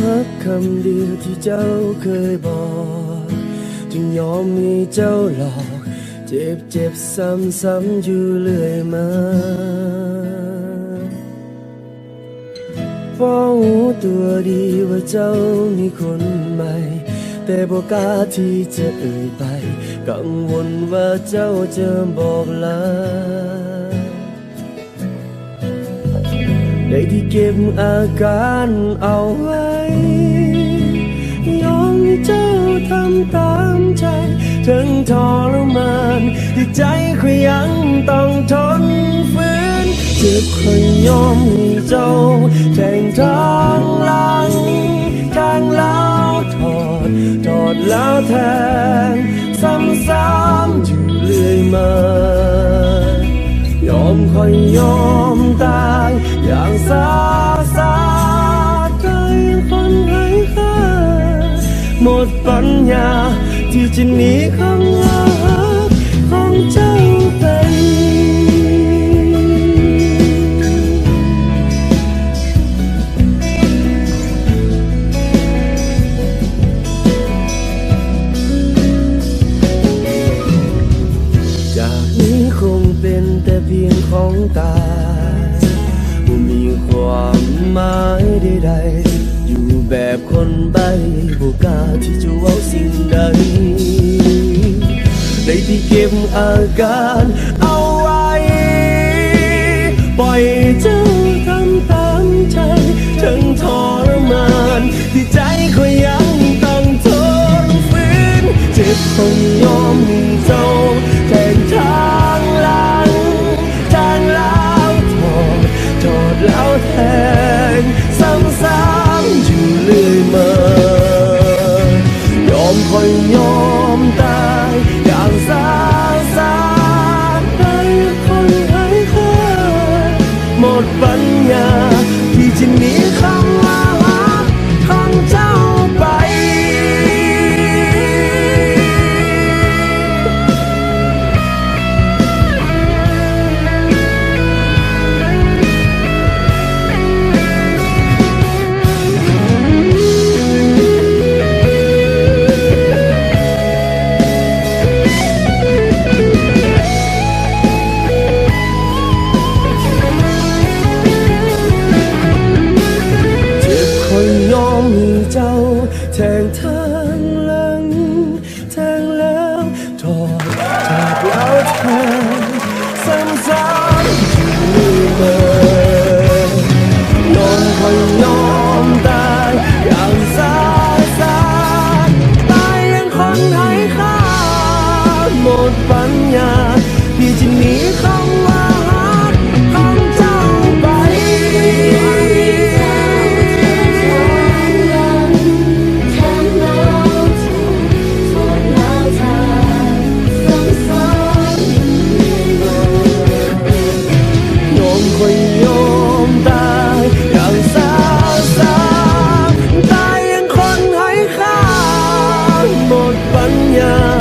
พักคำเดียวที่เจ้าเคยบอก จึงยอมมีเจ้าหลอก เจ็บเจ็บซ้ำๆอยู่เรื่อยมาเฝ้าตัวดีว่าเจ้ามีคนใหม่ แต่บอกกล้าที่จะเอ่ยไป กังวลว่าเจ้าจะบอกลาได้ที่เก็บอาการเอาไว้ ที่ใจก็ยังต้องทนฝืนจ็บคอยยอมให้เจ้าแทงทางหลังทางแล้วถอดถอดแล้วแทงซ้ำๆอยู่เรื่อยมายอมคอยยอมตายอย่างสาสาใจคนให้ค่าหมดปัญญาที่จะหนีคำลาขอ แต่เพียงของตายไม่มีความหมายใดๆ อยู่แบบคนใบ้บุกล้าที่จะเว้าสิ่งใดได้ที่เก็บอาการเอาไว้ ปล่อยเจ้าทำตามใจทั้งทรมานที่ใจก็ยังต้องทนฝืนเจ็บคงยอมเจ้า ห แท pagpanya